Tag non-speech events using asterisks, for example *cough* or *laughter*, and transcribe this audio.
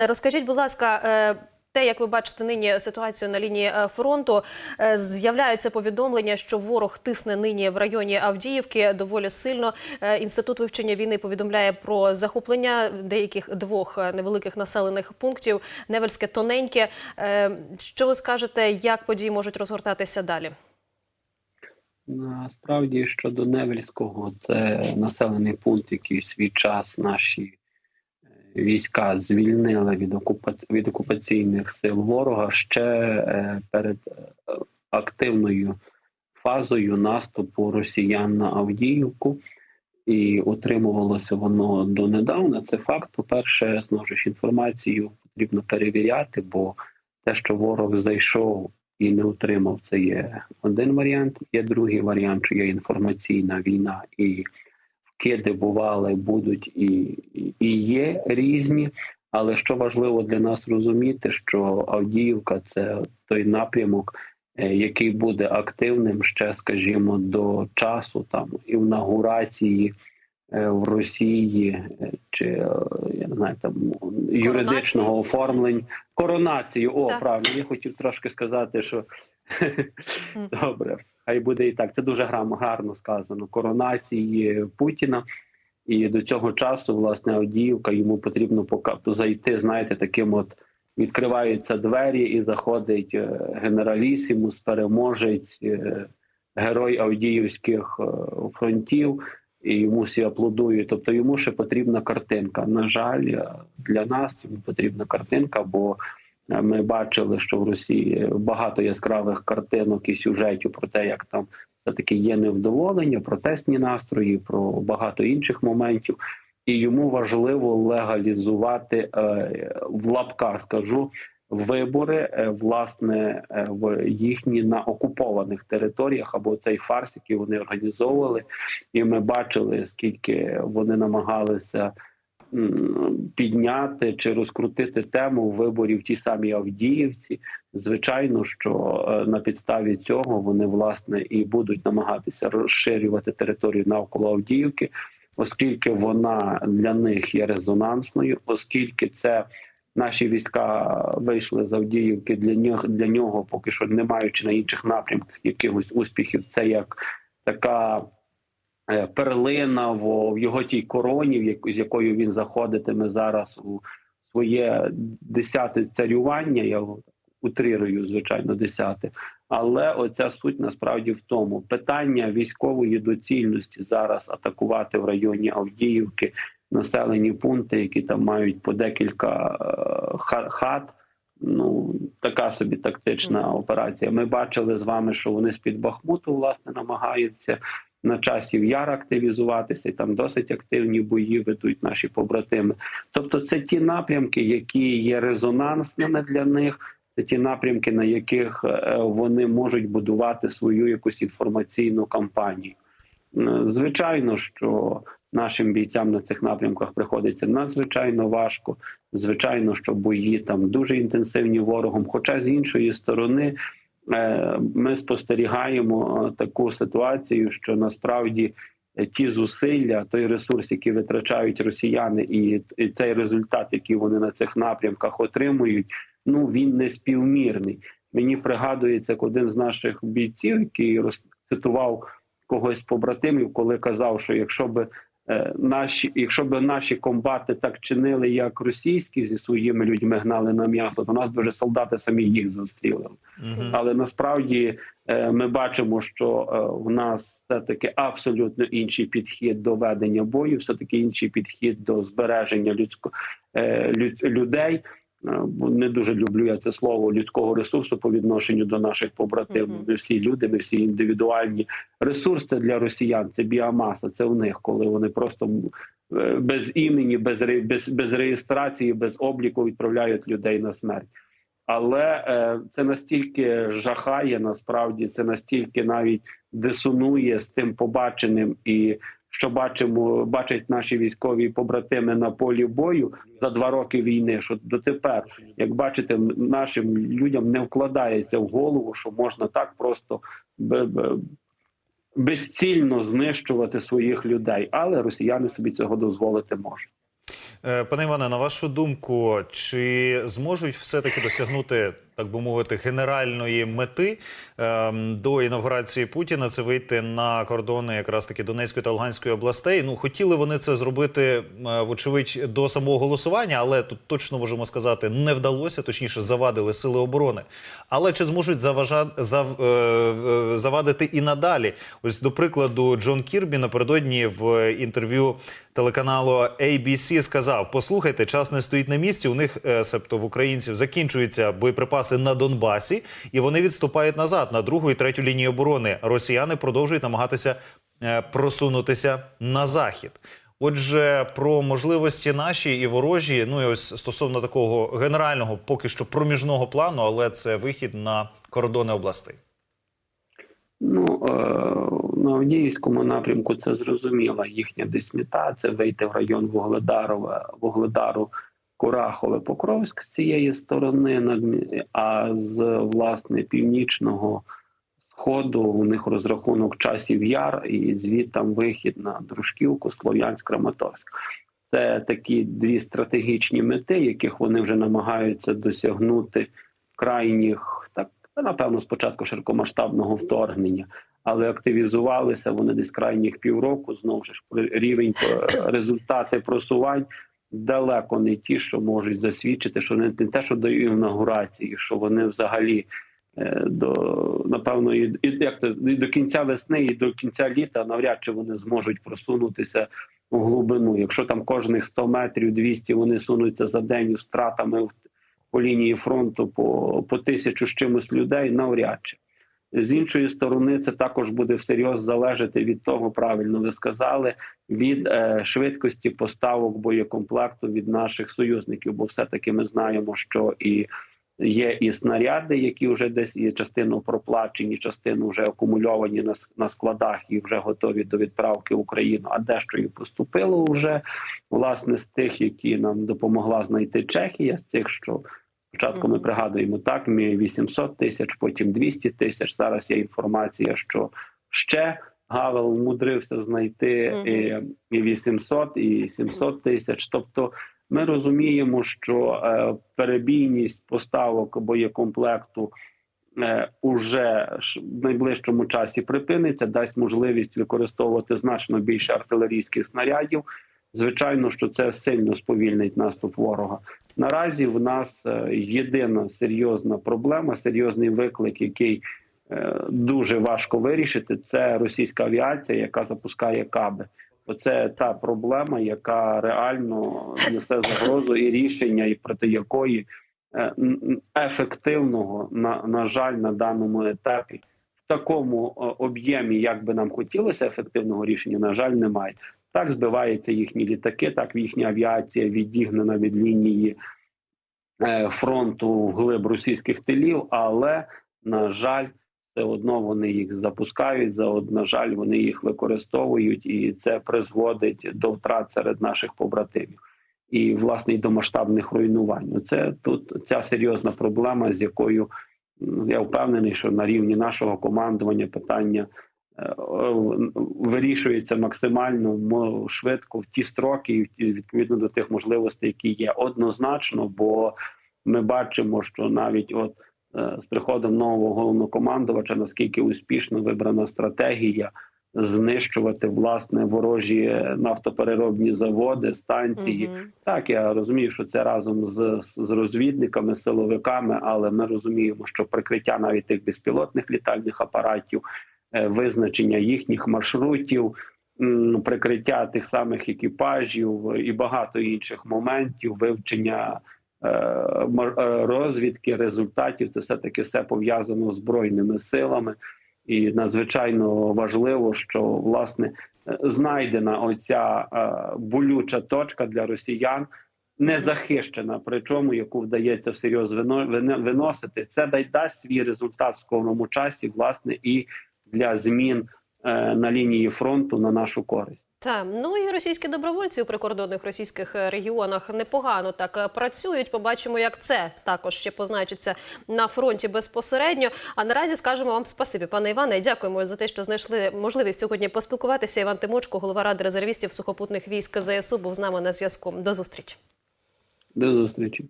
Розкажіть, будь ласка, е, те, як ви бачите нині ситуацію на лінії е, фронту, е, з'являються повідомлення, що ворог тисне нині в районі Авдіївки доволі сильно. Інститут вивчення війни повідомляє про захоплення деяких двох невеликих населених пунктів. Невельське тоненьке. Що ви скажете, як події можуть розгортатися далі? Насправді щодо Невельського, це населений пункт, який свій час наші війська звільнили від, окупа... від окупаційних сил ворога ще е, перед е, активною фазою наступу росіян на Авдіївку. І утримувалося воно донедавна. Це факт. По-перше, знову ж інформацію потрібно перевіряти, бо те, що ворог зайшов і не утримав, це є один варіант. Є другий варіант, що є інформаційна війна, і вкиди бували, будуть і, і- є різні. Але що важливо для нас розуміти, що Авдіївка це той напрямок, е, який буде активним ще, скажімо, до часу там інаугурації е, в Росії е, чи я не знаю там юридичного оформлення коронацію. О, Так. правильно, я хотів трошки сказати, що *laughs* добре, хай буде і так. Це дуже гарно сказано. Коронації Путіна. І до цього часу, власне, Авдіївка йому потрібно зайти, знаєте, таким от відкриваються двері і заходить е, генералісімус, переможець, е, герой Авдіївських е, фронтів, і йому всі аплодують. Тобто йому ще потрібна картинка. На жаль, для нас йому потрібна картинка, бо ми бачили, що в Росії багато яскравих картинок і сюжетів про те, як там все-таки є невдоволення, протестні настрої, про багато інших моментів. І йому важливо легалізувати е, в лапках, скажу, вибори е, власне е, в їхні на окупованих територіях або цей фарс, який вони організовували. І ми бачили, скільки вони намагалися підняти чи розкрутити тему виборів в тій самій Авдіївці. Звичайно, що е, на підставі цього вони власне і будуть намагатися розширювати територію навколо Авдіївки, оскільки вона для них є резонансною, оскільки це наші війська вийшли з Авдіївки для нього для нього, поки що не маючи на інших напрямках якихось успіхів. Це як така перлина в, його тій короні, з якою він заходитиме зараз у своє десяте царювання. Я утрирую, звичайно, десяте. Але оця суть насправді в тому питання військової доцільності зараз атакувати в районі Авдіївки населені пункти, які там мають по декілька е, хат. Ну така собі тактична операція. Ми бачили з вами, що вони з під Бахмуту власне намагаються на часів яр активізуватися, і там досить активні бої ведуть наші побратими. Тобто, це ті напрямки, які є резонансними для них. Це ті напрямки, на яких е, вони можуть будувати свою якусь інформаційну кампанію. Звичайно, що нашим бійцям на цих напрямках приходиться надзвичайно важко. Звичайно, що бої там дуже інтенсивні ворогом. Хоча з іншої сторони, ми спостерігаємо е, таку ситуацію, що насправді е, ті зусилля, той ресурс, який витрачають росіяни, і, цей результат, який вони на цих напрямках отримують, ну він не співмірний. Мені пригадується як один з наших бійців, який розцитував когось побратимів, коли казав, що якщо би е, наші, якщо б наші комбати так чинили, як російські зі своїми людьми гнали на м'ясо, то нас би вже солдати самі їх застрілили. Але насправді е, ми бачимо, що е, в нас все таки абсолютно інший підхід до ведення бою, все таки інший підхід до збереження людсько е, люд, людей. Е, Не дуже люблю я це слово людського ресурсу по відношенню до наших побратимів. Ми всі люди, ми всі індивідуальні. Ресурс це для росіян, це біомаса. Це у них, коли вони просто е, без імені, без без, без реєстрації, без обліку відправляють людей на смерть. Але е, це настільки жахає, насправді це настільки навіть дисонує з цим побаченим, і що бачимо, бачать наші військові побратими на полі бою за два роки війни. Що дотепер, як бачите, нашим людям не вкладається в голову, що можна так просто безцільно знищувати своїх людей, але росіяни собі цього дозволити можуть. Е, Пане Іване, на вашу думку, чи зможуть все-таки досягнути, так би мовити, генеральної мети ем, до інавгурації Путіна це вийти на кордони якраз таки Донецької та Луганської областей? Ну хотіли вони це зробити, е, вочевидь, до самого голосування, але тут точно можемо сказати, не вдалося, точніше, завадили сили оборони. Але чи зможуть заважа... зав... е, е, завадити і надалі? Ось до прикладу, Джон Кірбі напередодні в інтерв'ю телеканалу ABC сказав: послухайте, час не стоїть на місці. У них, себто в українців, закінчуються боєприпаси на Донбасі, і вони відступають назад на другу і третю лінію оборони. Росіяни продовжують намагатися е, просунутися на захід. Отже, про можливості наші і ворожі, ну і ось стосовно такого генерального, поки що проміжного плану, але це вихід на кордони областей. Ну е, на Авдіївському напрямку це зрозуміла їхня десь мета. Це вийти в район Вугледарове, Вугледару, Курахове, Покровськ з цієї сторони, а з власне північного сходу у них розрахунок часів яр, і звідтам вихід на Дружківку, Слов'янськ, Краматорськ. Це такі дві стратегічні мети, яких вони вже намагаються досягнути крайніх, так напевно, спочатку широкомасштабного вторгнення, але активізувалися вони десь крайніх півроку. Знову ж рівень е, результати просувань далеко не ті, що можуть засвідчити, що не те, що до інаугурації, що вони взагалі е, до напевно і, як то і до кінця весни, і до кінця літа навряд чи вони зможуть просунутися у глибину. Якщо там кожних 100 метрів 200 вони сунуться за день втратами по лінії фронту по, по тисячу з чимось людей, навряд чи. З іншої сторони, це також буде всерйоз залежати від того, правильно ви сказали, від е, швидкості поставок боєкомплекту від наших союзників. Бо все-таки ми знаємо, що і є і снаряди, які вже десь є частину проплачені, частину вже акумульовані на, на складах і вже готові до відправки в Україну. А дещо і поступило вже власне з тих, які нам допомогла знайти Чехія, з тих, що спочатку ми пригадуємо так, ми 800 тисяч, потім 200 тисяч. Зараз є інформація, що ще Гавел вмудрився знайти Мгм. і, і 800, і 700 тисяч. Тобто ми розуміємо, що е, перебійність поставок боєкомплекту е, уже в найближчому часі припиниться, дасть можливість використовувати значно більше артилерійських снарядів. Звичайно, що це сильно сповільнить наступ ворога. Наразі в нас е, єдина серйозна проблема, серйозний виклик, який е, дуже важко вирішити, це російська авіація, яка запускає каби. Оце та проблема, яка реально несе загрозу і рішення, і проти якої е, ефективного на, на жаль на даному етапі в такому об'ємі, як би нам хотілося, ефективного рішення, на жаль, немає. Так збиваються їхні літаки, так їхня авіація відігнана від лінії е, фронту вглиб російських тилів, але на жаль, все одно вони їх запускають. За на жаль, вони їх використовують, і це призводить до втрат серед наших побратимів. І власне і до масштабних руйнувань. Це тут ця серйозна проблема, з якою я впевнений, що на рівні нашого командування питання вирішується максимально швидко в ті строки, і відповідно до тих можливостей, які є однозначно. Бо ми бачимо, що навіть от е, з приходом нового головнокомандувача, наскільки успішно вибрана стратегія знищувати власне ворожі нафтопереробні заводи, станції. Мгм. Так, я розумію, що це разом з, з розвідниками, силовиками, але ми розуміємо, що прикриття навіть тих безпілотних літальних апаратів, е, визначення їхніх маршрутів, прикриття тих самих екіпажів і багато інших моментів, вивчення е, е, розвідки, результатів це все таки все пов'язано з збройними силами. І надзвичайно важливо, що власне е, знайдена оця е, болюча точка для росіян, не захищена, причому яку вдається всерйоз вино- вино- виносити. Це дай дасть свій результат в скорому часі, власне, і для змін е, на лінії фронту на нашу користь. Та ну і російські добровольці у прикордонних російських е, регіонах непогано так е, працюють. Побачимо, як це також ще позначиться на фронті безпосередньо. А наразі скажемо вам спасибі, пане Іване. Дякуємо за те, що знайшли можливість сьогодні поспілкуватися. Іван Тимочко, голова ради резервістів сухопутних військ ЗСУ, був з нами на зв'язку. До зустрічі. До зустрічі.